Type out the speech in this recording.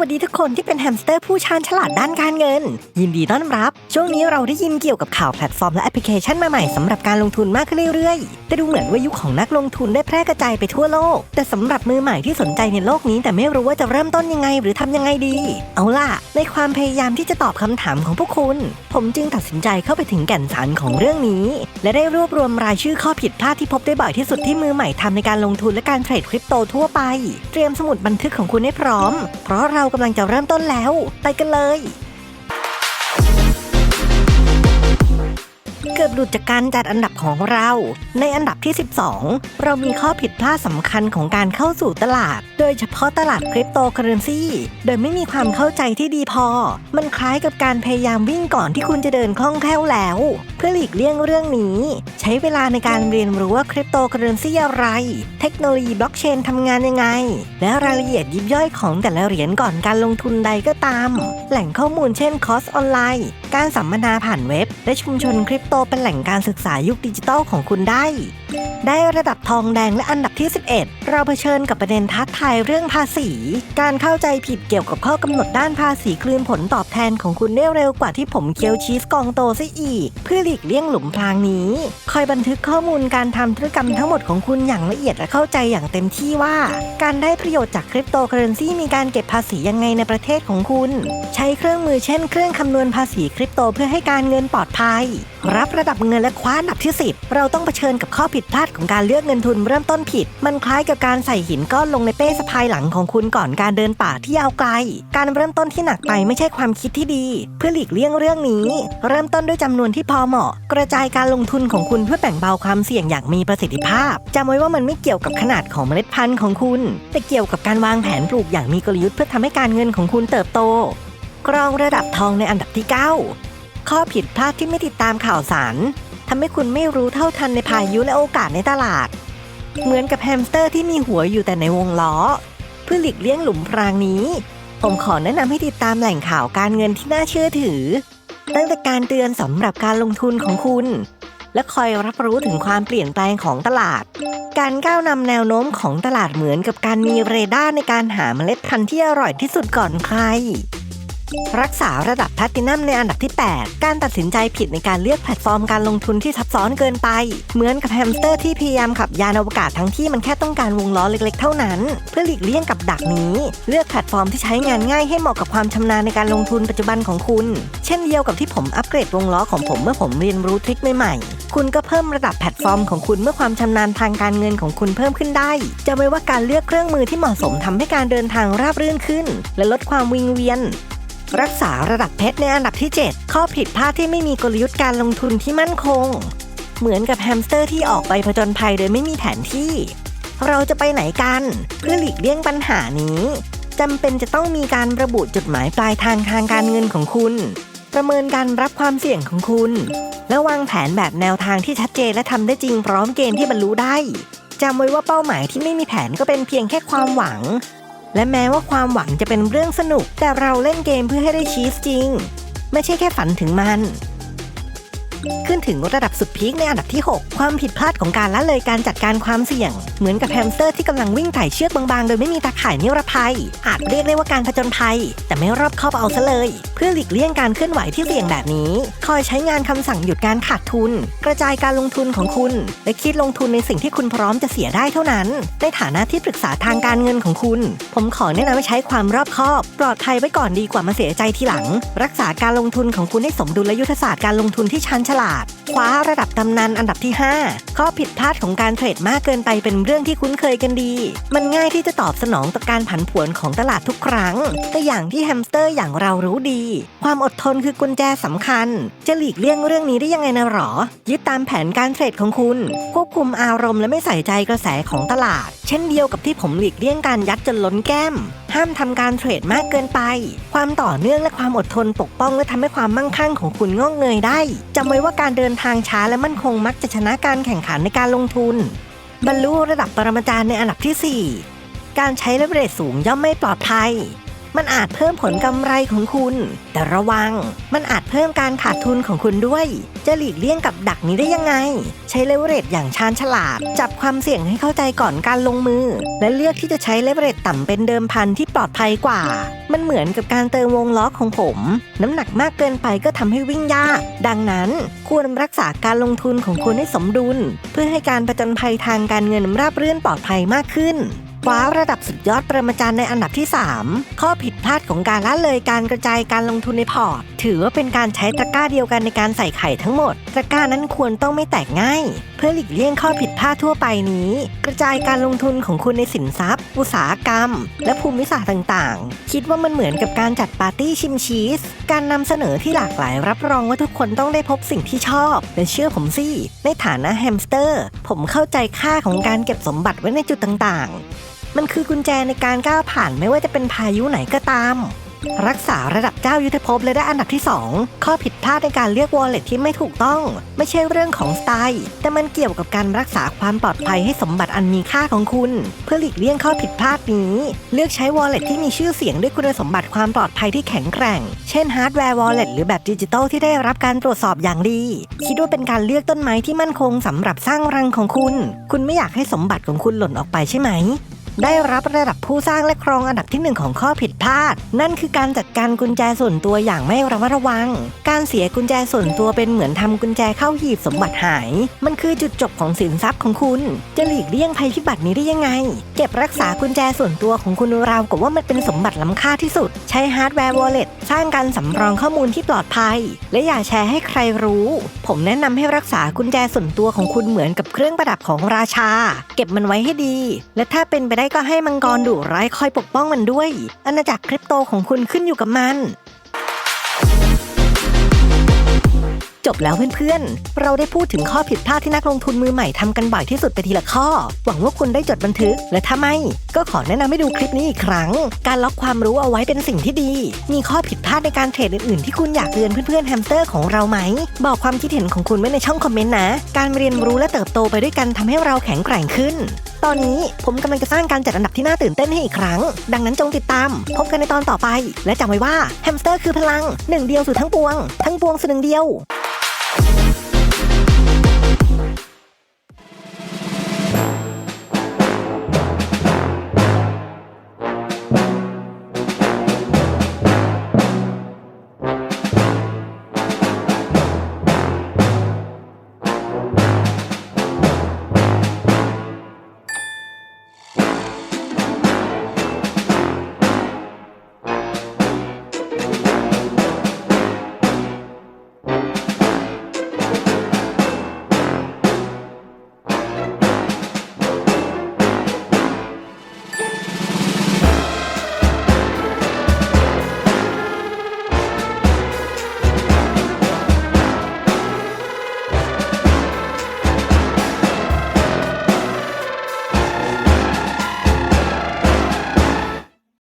วัสดีทุกคนที่เป็นแฮมสเตอร์ผู้ชาญฉลาดด้านการเงิน ยินดีต้อนรับ ช่วงนี้เราได้ยินเกี่ยวกับข่าวแพลตฟอร์มและแอปพลิเคชันมาใหม่สำหรับการลงทุนมากขึ้นเรื่อยๆ แต่ดูเหมือนว่ายุคของนักลงทุนได้แพร่กระจายไปทั่วโลก แต่สำหรับมือใหม่ที่สนใจในโลกนี้ แต่ไม่รู้ว่าจะเริ่มต้นยังไงหรือทำยังไงดี เอาล่ะ ในความพยายามที่จะตอบคำถามของพวกคุณ ผมจึงตัดสินใจเข้าไปถึงแก่นสารของเรื่องนี้ และได้รวบรวมรายชื่อข้อผิดพลาดที่พบได้บ่อยที่สุดที่มือใหม่ทำในการลงทุนและการเทรดคริปโตทั่วไป เตรียมสมุดบันทึกของคุณให้พร้อม เพราะเราากำลังจะเริ่มต้นแล้ว ไปกันเลย เกือบหลุดจากการจัดอันดับของเรา ในอันดับที่ 12 เรามีข้อผิดพลาดสำคัญของการเข้าสู่ตลาด โดยเฉพาะตลาดคริปโตเคอเรนซีโดยไม่มีความเข้าใจที่ดีพอ มันคล้ายกับการพยายามวิ่งก่อนที่คุณจะเดินคล่องแคล่วแล้ว เพื่อหลีกเลี่ยงเรื่องนี้ ใช้เวลาในการเรียนรู้ว่าคริปโตเคอเรนซีอะไร เทคโนโลยีบล็อกเชนทำงานยังไง และรายละเอียดยิบย่อยของแต่ละเหรียญก่อนการลงทุนใดก็ตาม แหล่งข้อมูลเช่นคอร์สออนไลน์ การสัมมนาผ่านเว็บ และชุมชนคริปโตเป็นแหล่งการศึกษายุคดิจิทัลของคุณได้ ได้ระดับทองแดงและอันดับที่ 11 เราเผชิญกับประเด็นท้าทายเรื่องภาษี การเข้าใจผิดเกี่ยวกับข้อกำหนดด้านภาษีคลืนผลตอบแทนของคุณได้เร็วกว่าที่ผมเคี้ยวชีสกองโตซะอีก เพื่อหลีกเลี่ยงหลุมพรางนี้ คอยบันทึกข้อมูลการทำธุรกรรมทั้งหมดของคุณอย่างละเอียดและเข้าใจอย่างเต็มที่ว่า การได้ประโยชน์จากคริปโตเคอเรนซีมีการเก็บภาษียังไงในประเทศของคุณ ใช้เครื่องมือเช่น เครื่องคำนวณภาษีคริปโตเพื่อให้การเงินปลอดภัย รับระดับเงินและคว้าอันดับที่ 10 เราต้องเผชิญกับข้อผิดพลาดของการเลือกเงินทุนเริ่มต้นผิด มันคล้ายกับการใส่หินก้อนลงในเป้สะพายหลังของคุณก่อนการเดินป่าที่ยาวไกล การเริ่มต้นที่หนักไปไม่ใช่ความคิดที่ดี เพื่อหลีกเลี่ยงเรื่องนี้ เริ่มต้นด้วยจำนวนที่พอเหมาะ กระจายการลงทุนของคุณเพื่อแบ่งเบาความเสี่ยงอย่างมีประสิทธิภาพจำไว้ว่ามันไม่เกี่ยวกับขนาดของเมล็ดพันธุ์ของคุณ แต่เกี่ยวกับการวางแผนปลูกอย่างมีกลยุทธ์เพื่อทำให้การเงินของคุณเติบโต กรองระดับทองในอันดับที่ 9 ข้อผิดพลาดที่ไม่ติดตามข่าวสารทำให้คุณไม่รู้เท่าทันในพายุและโอกาสในตลาด เหมือนกับแฮมสเตอร์ที่มีหัวอยู่แต่ในวงล้อ เพื่อหลีกเลี่ยงหลุมพรางนี้ ผมขอแนะนำให้ติดตามแหล่งข่าวการเงินที่น่าเชื่อถือ ตั้งแต่การเตือนสำหรับการลงทุนของคุณ และคอยรับรู้ถึงความเปลี่ยนแปลงของตลาด การก้าวนำแนวโน้มของตลาดเหมือนกับการมีเรดาร์ในการหาเมล็ดพันธุ์ที่อร่อยที่สุดก่อนใคร รักษาระดับแพลตตินัมในอันดับที่ 8 การตัดสินใจผิดในการเลือกแพลตฟอร์มการลงทุนที่ซับซ้อนเกินไป เหมือนกับแฮมสเตอร์ที่พยายามขับยานอวกาศทั้งที่มันแค่ต้องการวงล้อเล็กๆเท่านั้น เพื่อหลีกเลี่ยงกับดักนี้ เลือกแพลตฟอร์มที่ใช้งานง่ายให้เหมาะกับความชำนาญในการลงทุนปัจจุบันของคุณ เช่นเดียวกับที่ผมอัปเกรดวงล้อของผมเมื่อผมเรียนรู้ทริคใหม่ๆคุณก็เพิ่มระดับแพลตฟอร์มของคุณเมื่อความชำนาญทางการเงินของคุณเพิ่มขึ้นได้ จะไว้ว่าการเลือกเครื่องมือที่เหมาะสมทำให้การเดินทางราบรื่นขึ้น และลดความวิงเวียน รักษาระดับเพชรในอันดับที่ 7 ข้อผิดพลาดที่ไม่มีกลยุทธ์การลงทุนที่มั่นคง เหมือนกับแฮมสเตอร์ที่ออกไปผจญภัยโดยไม่มีแผนที่ เราจะไปไหนกัน เพื่อหลีกเลี่ยงปัญหานี้จำเป็นจะต้องมีการระบุจุดหมายปลายทางทางการเงินของคุณ ประเมินการรับความเสี่ยงของคุณ และวางแผนแบบแนวทางที่ชัดเจนและทำได้จริงพร้อมเกณฑ์ที่บรรลุได้จำไว้ว่าเป้าหมายที่ไม่มีแผนก็เป็นเพียงแค่ความหวัง และแม้ว่าความหวังจะเป็นเรื่องสนุก แต่เราเล่นเกมเพื่อให้ได้ชีสจริง ไม่ใช่แค่ฝันถึงมัน ขึ้นถึงระดับสุดพีคในอันดับที่ 6 ความผิดพลาดของการละเลยการจัดการความเสี่ยง เหมือนกับแฮมสเตอร์ที่กำลังวิ่งไต่เชือกบางๆ โดยไม่มีตาข่ายนิรภัย อาจเรียกได้ว่าการผจญภัย แต่ไม่รอบคอบเอาซะเลย เพื่อหลีกเลี่ยงการเคลื่อนไหวที่เสี่ยงแบบนี้ คอยใช้งานคำสั่งหยุดการขาดทุน กระจายการลงทุนของคุณ และคิดลงทุนในสิ่งที่คุณพร้อมจะเสียได้เท่านั้น ในฐานะที่ปรึกษาทางการเงินของคุณ ผมขอแนะนำให้ใช้ความรอบคอบ ปลอดภัยไว้ก่อนดีกว่ามาเสียใจทีหลัง รักษาการลงทุนของคุณให้สมดุลและยุทธศาสตร์การลงทุนที่ชันฉลาด คว้าระดับตำนานอันดับที่ 5 ข้อผิดพลาดของการเทรดมากเกินไปเป็นเรื่องที่คุ้นเคยกันดี มันง่ายที่จะตอบสนองต่อการผันผวนของตลาดทุกครั้ง แต่อย่างที่แฮมสเตอร์อย่างเรารู้ดี ความอดทนคือกุญแจสำคัญ จะหลีกเลี่ยงเรื่องนี้ได้ยังไงนะหรอ ยึดตามแผนการเทรดของคุณ ควบคุมอารมณ์และไม่ใส่ใจกระแสของตลาด เช่นเดียวกับที่ผมหลีกเลี่ยงการยัดจนล้นแก้ม ห้ามทำการเทรดมากเกินไป ความต่อเนื่องและความอดทนปกป้องและทำให้ความมั่งคั่งของคุณงอกเงยได้จำไว้ว่าการเดินทางช้าและมั่นคงมักจะชนะการแข่งขันในการลงทุน บรรลุระดับปรมาจารย์ในอันดับที่ 4 การใช้เลเวอเรจสูงย่อมไม่ปลอดภัย มันอาจเพิ่มผลกำไรของคุณ แต่ระวัง มันอาจเพิ่มการขาดทุนของคุณด้วย จะหลีกเลี่ยงกับดักนี้ได้ยังไง ใช้เลเวอเรจอย่างชาญฉลาด จับความเสี่ยงให้เข้าใจก่อนการลงมือ และเลือกที่จะใช้เลเวอเรจต่ำเป็นเดิมพันที่ปลอดภัยกว่า มันเหมือนกับการเติมวงล้อของผม น้ำหนักมากเกินไปก็ทำให้วิ่งยาก ดังนั้นควรรักษาการลงทุนของคุณให้สมดุล เพื่อให้การประจนภัยทางการเงินราบรื่นปลอดภัยมากขึ้น คว้าระดับสุดยอดประมาจารย์ในอันดับที่ 3 ข้อผิดพลาดของการละเลยการกระจายการลงทุนในพอร์ต ถือว่าเป็นการใช้ตะกร้าเดียวกันในการใส่ไข่ทั้งหมด ตะกร้านั้นควรต้องไม่แตกง่าย เพื่อหลีกเลี่ยงข้อผิดพลาดทั่วไปนี้ กระจายการลงทุนของคุณในสินทรัพย์ อุตสาหกรรม และภูมิศาสตร์ต่างๆ คิดว่ามันเหมือนกับการจัดปาร์ตี้ชิมชีส การนำเสนอที่หลากหลายรับรองว่าทุกคนต้องได้พบสิ่งที่ชอบและเชื่อผมสิในฐานะแฮมสเตอร์ ผมเข้าใจค่าของการเก็บสมบัติไว้ในจุดต่างๆ มันคือกุญแจในการก้าวผ่านไม่ว่าจะเป็นพายุไหนก็ตาม รักษาระดับเจ้ายุทธภพเลยได้อันดับที่ 2 ข้อผิดพลาดในการเลือกวอลเล็ตที่ไม่ถูกต้อง ไม่ใช่เรื่องของสไตล์ แต่มันเกี่ยวกับการรักษาความปลอดภัยให้สมบัติอันมีค่าของคุณ เพื่อหลีกเลี่ยงข้อผิดพลาดนี้ เลือกใช้วอลเล็ตที่มีชื่อเสียงด้วยคุณสมบัติความปลอดภัยที่แข็งแกร่ง เช่นฮาร์ดแวร์วอลเล็ตหรือแบบดิจิตอลที่ได้รับการตรวจสอบอย่างดี คิดว่าเป็นการเลือกต้นไม้ที่มั่นคงสำหรับสร้างรังของคุณ คุณไม่อยากให้สมบัติของคุณหล่นออกไปใช่ไหม ได้รับระดับผู้สร้างและครองอันดับที่หนึ่งของข้อผิดพลาด นั่นคือการจัดการกุญแจส่วนตัวอย่างไม่ระมัดระวัง การเสียกุญแจส่วนตัวเป็นเหมือนทำกุญแจเข้าหีบสมบัติหาย มันคือจุดจบของสินทรัพย์ของคุณ จะหลีกเลี่ยงภัยพิบัตินี้ได้ยังไง เก็บรักษากุญแจส่วนตัวของคุณราวกับว่ามันเป็นสมบัติล้ำค่าที่สุด ใช้ฮาร์ดแวร์วอลเล็ตสร้างการสำรองข้อมูลที่ปลอดภัย และอย่าแชร์ให้ใครรู้ ผมแนะนำให้รักษากุญแจส่วนตัวของคุณเหมือนกับเครื่องประดับของราชา เก็บมันไว้ให้ดี และถ้าเป็นไปได้ก็ให้มังกรดุร้ายคอยปกป้องมันด้วย อาณาจักรคริปโตของคุณขึ้นอยู่กับมัน จบแล้วเพื่อนๆ เราได้พูดถึงข้อผิดพลาดที่นักลงทุนมือใหม่ทำกันบ่อยที่สุดไปทีละข้อ หวังว่าคุณได้จดบันทึก และถ้าไม่ ก็ขอแนะนำให้ดูคลิปนี้อีกครั้ง การล็อกความรู้เอาไว้เป็นสิ่งที่ดี มีข้อผิดพลาดในการเทรดอื่นๆ ที่คุณอยากเรียนเพื่อนๆแฮมสเตอร์ของเราไหม บอกความคิดเห็นของคุณไว้ในช่องคอมเมนต์นะ การเรียนรู้และเติบโตไปด้วยกันทำให้เราแข็งแกร่งขึ้น ตอนนี้ผมกำลังจะสร้างการจัดอันดับที่น่าตื่นเต้นให้อีกครั้ง ดังนั้นจงติดตาม พบกันในตอนต่อไป และจำไว้ว่าแฮมสเตอร์คือพลังหนึ่งเดียวสู่ทั้งปวง ทั้งปวงสู่หนึ่งเดียว